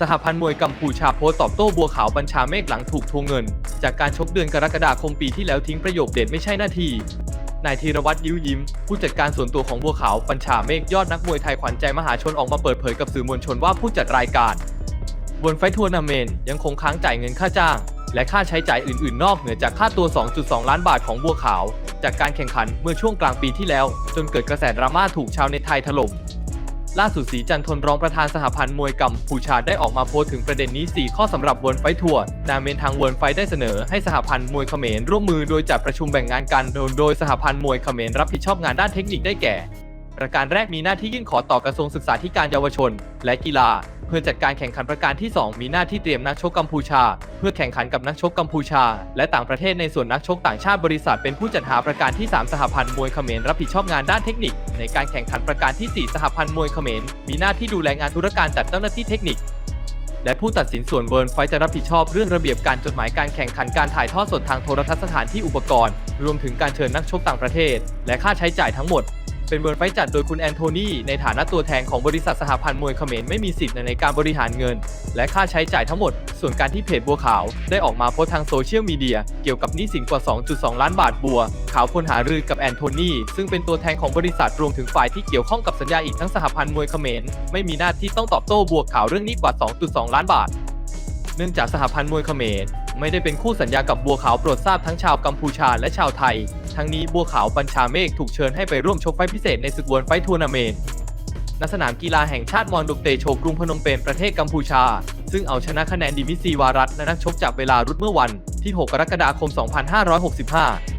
สหพันธ์มวยกัมพูชาโพสต์ตอบโต้บัวขาวบัญชาเมฆหลังถูกทวงเงิน จากการชกเดือนกรกฎาคมปีที่แล้วทิ้งประโยคเด็ดไม่ใช่หน้าที่นายธีรวัตรยิ้วยิ้ม ผู้จัดการส่วนตัวของบัวขาวบัญชาเมฆยอดนักมวยไทยขวัญใจมหาชนออกมาเปิดเผยกับสื่อมวลชนว่าผู้จัดรายการบนไฟทัวร์นาเมนยังคงค้างจ่ายเงินค่าจ้าง และค่าใช้จ่ายอื่นๆ นอกเหนือจากค่าตัว 2.2 ล้านบาทของบัวขาว จากการแข่งขันเมื่อช่วงกลางปีที่แล้ว จนเกิดกระแสดราม่าถูกชาวเน็ตไทยถล่ม ล่าสุดสีจันทนรองประธานสหพันธ์มวยกัมพูชาได้ออกมาโพสต์ถึงประเด็นนี้ 4 ข้อสำหรับเวิร์นไฟทัวร์นาเมนทางเวิร์นไฟได้เสนอให้สหพันธ์มวยเขมรร่วมมือโดยจัดประชุมแบ่งงานกันโดยสหพันธ์มวยเขมรรับผิดชอบงานด้านเทคนิคได้แก่ ประการแรกมีหน้าที่ยื่นขอต่อกระทรวงศึกษาธิการเยาวชน และกีฬา พื่อจัดการแข่งขันประการที่ 2 มีหน้าที่เตรียมนักชกกัมพูชา เพื่อแข่งขันกับนักชกกัมพูชา และต่างประเทศในส่วนนักชกต่างชาติบริษัทเป็นผู้จัดหาประการที่ 3 สหพันธ์มวยเขมรรับผิดชอบงานด้านเทคนิค ในการแข่งขันประการที่ 4 สหพันธ์มวยเขมรมีหน้าที่ดูแลงานธุรการจัดเจ้าหน้าที่เทคนิคและผู้ตัดสินส่วนเวิร์นไฟจะรับผิดชอบเรื่องระเบียบการจดหมายการแข่งขันการถ่ายทอดสดทางโทรทัศน์สถานที่อุปกรณ์ รวมถึงการเชิญนักชกต่างประเทศ และค่าใช้จ่ายทั้งหมด เป็นเวิร์ไฟจัดโดยคุณแอนโทนีในฐานะตัวแทนของบริษัทสหพันธ์มวยเขมรไม่มีสิทธิ์ในการบริหารเงิน และค่าใช้จ่ายทั้งหมด ส่วนการที่เพจบัวขาว ได้ออกมาโพสทางโซเชียลมีเดียเกี่ยวกับหนี้สินกว่า 2.2 ล้านบาทบัว ขาวควรหารือกับแอนโทนีซึ่งเป็นตัวแทนของบริษัทรวมถึงฝ่ายที่เกี่ยวข้องกับสัญญาอีกทั้งสหพันธ์มวยเขมรไม่มีหน้าที่ต้องตอบโต้บัวขาวเรื่องหนี้กว่า 2.2 ล้านบาท เนื่องจากสหพันธ์มวยเขมรไม่ได้เป็นคู่สัญญากับบัวขาวโปรดทราบทั้งชาวกัมพูชาและชาวไทย ทั้งนี้บัวขาวบัญชาเมฆถูกเชิญให้ไปร่วมชกไฟพิเศษในศึกวอร์ไฟท์ทัวร์นาเมนต์ณสนามกีฬาแห่งชาติมอนดุกเตโชกรุงพนมเปญประเทศกัมพูชา ซึ่งเอาชนะคะแนนดิมิซีวารัตและนักชกจากเวลารุดเมื่อวันที่ 6 กรกฎาคม 2565